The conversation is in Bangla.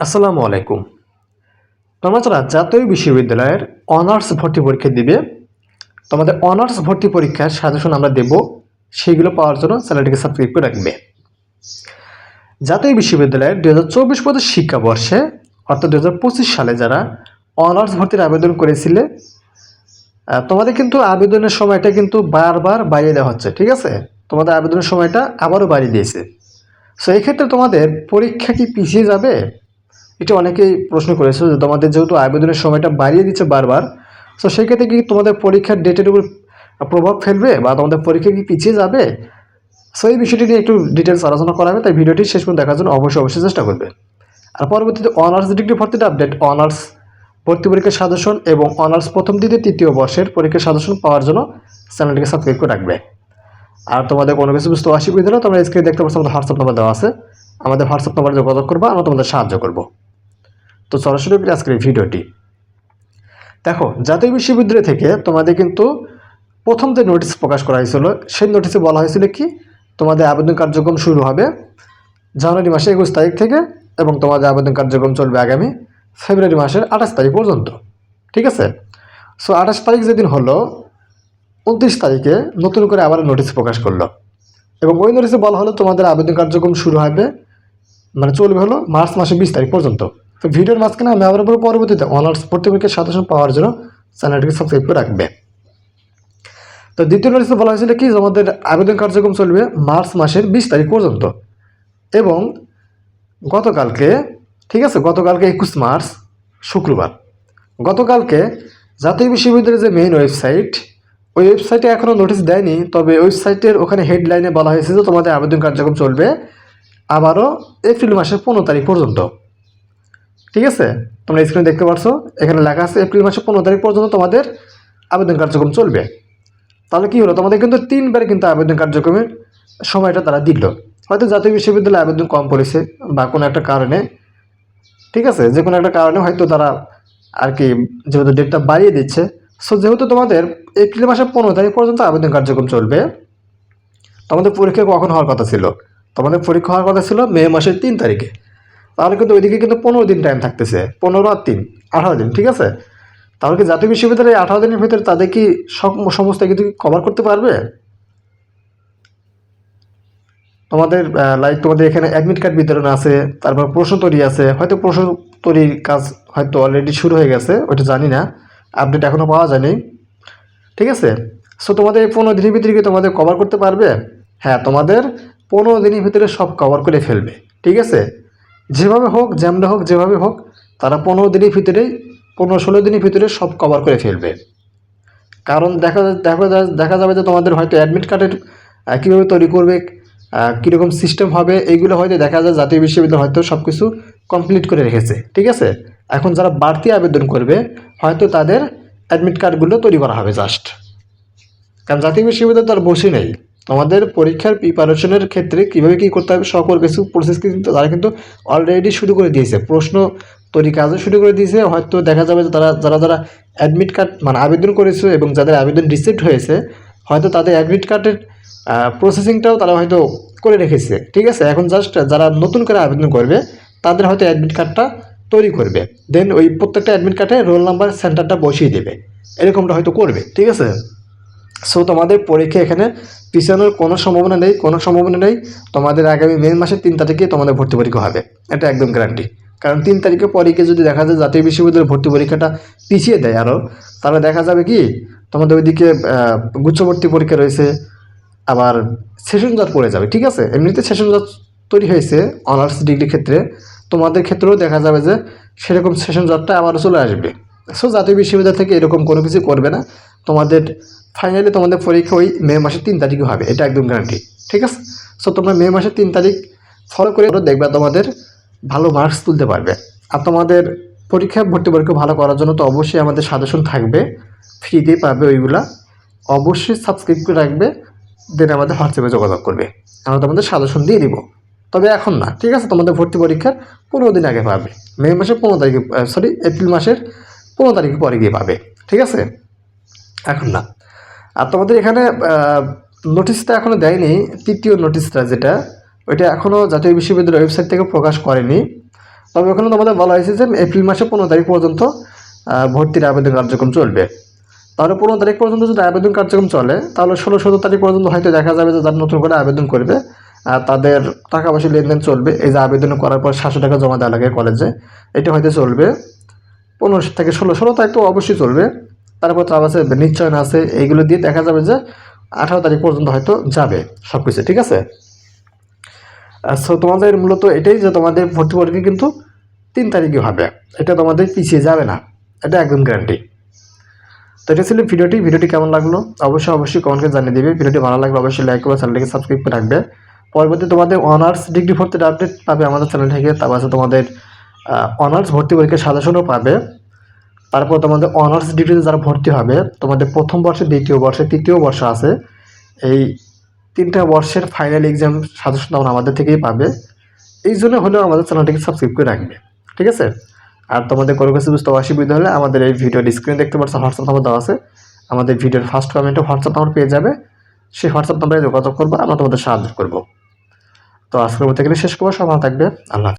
আসসালামু আলাইকুম। তোমরা যারা জাতীয় বিশ্ববিদ্যালয়ের অনার্স ভর্তি পরীক্ষা দিবে। তোমাদের অনার্স ভর্তি পরীক্ষার সাজেশন আমরা দেব সেইগুলো পাওয়ার জন্য চ্যানেলটিকে সাবস্ক্রাইব করে রাখবে। জাতীয় বিশ্ববিদ্যালয়ের দু হাজার চব্বিশ পঁচিশ শিক্ষাবর্ষে, অর্থাৎ দু হাজার পঁচিশ সালে যারা অনার্স ভর্তির আবেদন করেছিলে তোমাদের কিন্তু আবেদনের সময়টা কিন্তু বারবার বাড়িয়ে দেওয়া হচ্ছে, ঠিক আছে? তোমাদের আবেদনের সময়টা আবারও বাড়িয়ে দিয়েছে। সো এক্ষেত্রে তোমাদের পরীক্ষা কি পিছিয়ে যাবে? এটা অনেকেই প্রশ্ন করেছে যে তোমাদের যেহেতু আবেদনের সময়টা বাড়িয়ে দিচ্ছে বারবার সো সেক্ষেত্রে কি তোমাদের পরীক্ষার ডেটের উপর প্রভাব ফেলবে বা তোমাদের পরীক্ষা কি পিছিয়ে যাবে? সো এই বিষয়টি নিয়ে একটু ডিটেলস আলোচনা করা হবে, তাই ভিডিওটি শেষ পর্যন্ত দেখার জন্য অবশ্যই অবশ্যই চেষ্টা করবে। আর পরবর্তীতে অনার্স ডিগ্রি ভর্তির আপডেট অনার্স ভর্তি পরীক্ষার সাজেশন এবং অনার্স প্রথম, দ্বিতীয়, তৃতীয় বর্ষের পরীক্ষার সাজেশন পাওয়ার জন্য চ্যানেলটিকে সাবস্ক্রাইব করে রাখবে। আর তোমাদের কোনো কিছু বুঝতে অসুবিধা হলে তোমরা স্ক্রিনে দেখতে পাচ্ছ, আমাদের হোয়াটসঅ্যাপ নাম্বার দেওয়া আছে। আমাদের হোয়াটসঅ্যাপ নাম্বারে যোগাযোগ করবা, আমরা তোমাদের সাহায্য করব। তো সরাসরি করে আজকের এই ভিডিওটি। দেখো, জাতীয় বিশ্ববিদ্যালয় থেকে তোমাদের কিন্তু প্রথম যে নোটিশ প্রকাশ করা হয়েছিল, সেই নোটিশে বলা হয়েছিল কি, তোমাদের আবেদন কার্যক্রম শুরু হবে জানুয়ারি মাসের একুশ তারিখ থেকে এবং তোমাদের আবেদন কার্যক্রম চলবে আগামী ফেব্রুয়ারি মাসের আঠাশ তারিখ পর্যন্ত। ঠিক আছে? সো আঠাশ তারিখ যেদিন হলো, উনত্রিশ তারিখে নতুন করে আবার নোটিশ প্রকাশ করল। এবং ওই নোটিশে বলা হলো তোমাদের আবেদন কার্যক্রম শুরু হবে মানে চলবে হলো মার্চ মাসের বিশ তারিখ পর্যন্ত। তো ভিডিওর মাঝখানে আমি আবার পরে পরবর্তীতে অনার্স ভর্তি পরীক্ষার সাজেশন পাওয়ার জন্য চ্যানেলটিকে সাবস্ক্রাইব করে রাখবে। তো দ্বিতীয় নোটিশে বলা হয়েছিল কি আমাদের আবেদন কার্যক্রম চলবে মার্চ মাসের বিশ তারিখ পর্যন্ত। এবং গতকালকে, ঠিক আছে, গতকালকে একুশ মার্চ, শুক্রবার। গতকালকে জাতীয় বিশ্ববিদ্যালয়ের যে মেইন ওয়েবসাইট ওই ওয়েবসাইটে এখনও নোটিশ দেয়নি, তবে ওয়েবসাইটের ওখানে হেডলাইনে বলা হয়েছে যে তোমাদের আবেদন কার্যক্রম চলবে আবারও এপ্রিল মাসের পনেরো তারিখ পর্যন্ত। ঠিক আছে? তোমরা স্ক্রিনে দেখতে পাচ্ছ এখানে লেখা আছে এপ্রিল মাসের পনেরো তারিখ পর্যন্ত তোমাদের আবেদন কার্যক্রম চলবে। তাহলে কি হলো? তোমাদের কিন্তু তিনবার কিন্তু আবেদন কার্যক্রমের সময়টা তারা দিল। হয়তো জাতীয় বিশ্ববিদ্যালয়ে আবেদন কম পড়েছে বা কোনো একটা কারণে। ঠিক আছে? যে কোনো একটা কারণে হয়তো তারা আর কি যেহেতু ডেটটা বাড়িয়ে দিচ্ছে। সো যেহেতু তোমাদের এপ্রিল মাসের পনেরো তারিখ পর্যন্ত আবেদন কার্যক্রম চলবে, তোমাদের পরীক্ষা কখন হওয়ার কথা ছিল? তোমাদের পরীক্ষা হওয়ার কথা ছিল মে মাসের তিন তারিখে। তাহলে কিন্তু ওইদিকে কিন্তু পনেরো দিন টাইম থাকতেছে। পনেরো আর তিন, আঠারো দিন, ঠিক আছে? তাহলে কি জাতীয় বিশ্ববিদ্যালয়ে আঠারো দিনের ভিতরে তাদের কি সমস্ত কিছু কভার করতে পারবে? তোমাদের লাইক তোমাদের এখানে অ্যাডমিট কার্ড বিতরণ আছে, তারপর প্রশ্ন তৈরি আছে। হয়তো প্রশ্ন তৈরির কাজ হয়তো অলরেডি শুরু হয়ে গেছে, ওইটা জানি না। আপডেট এখনও পাওয়া যায়নি। ঠিক আছে? সো তোমাদের পনেরো দিনের ভিতরে কি তোমাদের কভার করতে পারবে? হ্যাঁ তোমাদের পনেরো দিনের ভিতরে সব কভার করে ফেলবে। ঠিক আছে? যেভাবে হোক যেমন হোক, যেভাবে হোক, তারা পনেরো দিনের ভিতরেই পনেরো ষোলো দিনের ভিতরে সব কভার করে ফেলবে। কারণ দেখা দেখা দেখা যাবে যে তোমাদের হয়তো অ্যাডমিট কার্ডের কীভাবে তৈরি করবে কীরকম সিস্টেম হবে, এইগুলো হয়তো দেখা যায় জাতীয় বিশ্ববিদ্যালয় হয়তো সব কিছু কমপ্লিট করে রেখেছে। ঠিক আছে? এখন যারা বাড়তি আবেদন করবে, হয়তো তাদের অ্যাডমিট কার্ডগুলো তৈরি করা হবে জাস্ট কারণ জাতীয় বিশ্ববিদ্যালয় তো আর বসে নেই। তোমাদের পরীক্ষার প্রিপারেশনের ক্ষেত্রে কীভাবে কী করতে হবে, সকল কিছু প্রসেস কিন্তু তারা কিন্তু অলরেডি শুরু করে দিয়েছে। প্রশ্ন তৈরি কাজও শুরু করে দিয়েছে। হয়তো দেখা যাবে যে তারা, যারা যারা অ্যাডমিট কার্ড মানে আবেদন করেছে এবং যাদের আবেদন রিসিভড হয়েছে, হয়তো তাদের অ্যাডমিট কার্ডের প্রসেসিংটাও তারা হয়তো করে রেখেছে। ঠিক আছে? এখন জাস্ট যারা নতুন করে আবেদন করবে, তাদের হয়তো অ্যাডমিট কার্ডটা তৈরি করবে। দেন ওই প্রত্যেকটা অ্যাডমিট কার্ডে রোল নাম্বার সেন্টারটা বসিয়ে দেবে। এরকমটা হয়তো করবে। ঠিক আছে? সো তোমাদের পরীক্ষা এখানে পিছানোর কোনো সম্ভাবনা নেই, কোনো সম্ভাবনা নেই। তোমাদের আগামী মে মাসের তিন তারিখে তোমাদের ভর্তি পরীক্ষা হবে। এটা একদম গ্যারান্টি কারণ তিন তারিখে পরীক্ষা যদি দেখা যায় জাতীয় বিশ্ববিদ্যালয়ের ভর্তি পরীক্ষাটা পিছিয়ে দেয় আরও, তাহলে দেখা যাবে কি, তোমাদের ওইদিকে গুচ্ছভর্তি পরীক্ষা রয়েছে, আবার সেশন জাত পড়ে যাবে, ঠিক আছে? এমনিতে সেশন জাত তৈরি হয়েছে অনার্স ডিগ্রির ক্ষেত্রে। তোমাদের ক্ষেত্রেও দেখা যাবে যে সেরকম সেশন জাতটা আবারও চলে আসবে। সো জাতীয় বিশ্ববিদ্যালয় থেকে এরকম কোনো কিছু করবে না। তোমাদের ফাইনালি তোমাদের পরীক্ষা ওই মে মাসের তিন তারিখে হবে, এটা একদম গ্যারান্টি ঠিক আছে? সো তোমরা মে মাসের তিন তারিখ ফলো করে দেখবে তোমাদের ভালো মার্কস তুলতে পারবে। আর তোমাদের পরীক্ষা, ভর্তি পরীক্ষা ভালো করার জন্য তো অবশ্যই আমাদের সাজেশন থাকবে ফ্রিতেই পাবে ওইগুলা। অবশ্যই সাবস্ক্রাইব করে রাখবে দেন আমাদের হোয়াটসঅ্যাপে যোগাযোগ করবে। আমরা তোমাদের সাজেশন দিয়ে দিব। তবে এখন না, ঠিক আছে? তোমাদের ভর্তি পরীক্ষার পনেরো দিন আগে পাবে। মে মাসের পনেরো তারিখে সরি এপ্রিল মাসের পনেরো তারিখে পরে গিয়ে পাবে, ঠিক আছে? এখন না। আর তোমাদের এখানে নোটিশটা এখনও দেয়নি, তৃতীয় নোটিশটা যেটা, ওইটা এখনও জাতীয় বিশ্ববিদ্যালয়ের ওয়েবসাইট থেকে প্রকাশ করেনি। তবে ওখানে তোমাদের বলা হয়েছে যে এপ্রিল মাসে পনেরো তারিখ পর্যন্ত ভর্তির আবেদন কার্যক্রম চলবে। তাহলে পনেরো তারিখ পর্যন্ত যদি আবেদন কার্যক্রম চলে, তাহলে ষোলো সতেরো তারিখ পর্যন্ত হয়তো দেখা যাবে যে যারা নতুন করে আবেদন করবে, আর তাদের টাকা পয়সা লেনদেন চলবে। এই যে আবেদন করার পর সাতশো টাকা জমা দেওয়া লাগে কলেজে, এটা হয়তো চলবে। পনেরো থেকে ষোলো ষোলো তারিখ তো অবশ্যই চলবে। তারপর তার আছে নিশ্চয়ন আছে, এইগুলো দিয়ে দেখা যাবে যে আঠারো তারিখ পর্যন্ত হয়তো যাবে সব কিছু ঠিক আছে? সো তোমাদের মূলত এটাই যে তোমাদের ভর্তি পরীক্ষা কিন্তু তিন তারিখে হবে, এটা তোমাদের পিছিয়ে যাবে না, এটা একদম গ্যারান্টি তো এটা ছিল ভিডিওটি ভিডিওটি কেমন লাগল? অবশ্যই অবশ্যই কমেন্টকে জানিয়ে দিবে, ভিডিওটি ভালো লাগলে অবশ্যই লাইক করবে, চ্যানেলটিকে সাবস্ক্রাইব করে রাখবে। পরবর্তী তোমাদের অনার্স ডিগ্রি ভর্তির আপডেট পাবে আমাদের চ্যানেল থেকে, তারপর আছে তোমাদের অনার্স ভর্তি পরীক্ষার সাজেশনও পাবে। তারপর তোমাদের অনার্স ডিগ্রিতে যারা ভর্তি হবে, তোমাদের প্রথম বর্ষে, দ্বিতীয় বর্ষে, তৃতীয় বর্ষ আছে, এই তিনটা বর্ষের ফাইনাল এক্সাম সাজেশন তোমরা আমাদের থেকেই পাবে। এই জন্য হলেও আমাদের চ্যানেলটিকে সাবস্ক্রাইব করে রাখবে, ঠিক আছে? আর তোমাদের কোনো কিছু বুঝতে অসুবিধা হলে আমাদের এই ভিডিওর স্ক্রিনে দেখতে পাচ্ছ হোয়াটসঅ্যাপ নাম্বার দেওয়া আছে। আমাদের ভিডিওর ফার্স্ট কমেন্টে হোয়াটসঅ্যাপ নাম্বার পেয়ে যাবে। সেই হোয়াটসঅ্যাপ নাম্বারে যোগাযোগ করব, আমরা তোমাদের সাহায্য করব। তো আজকের এখানে শেষ করব ভালো থাকবে, আল্লাহ।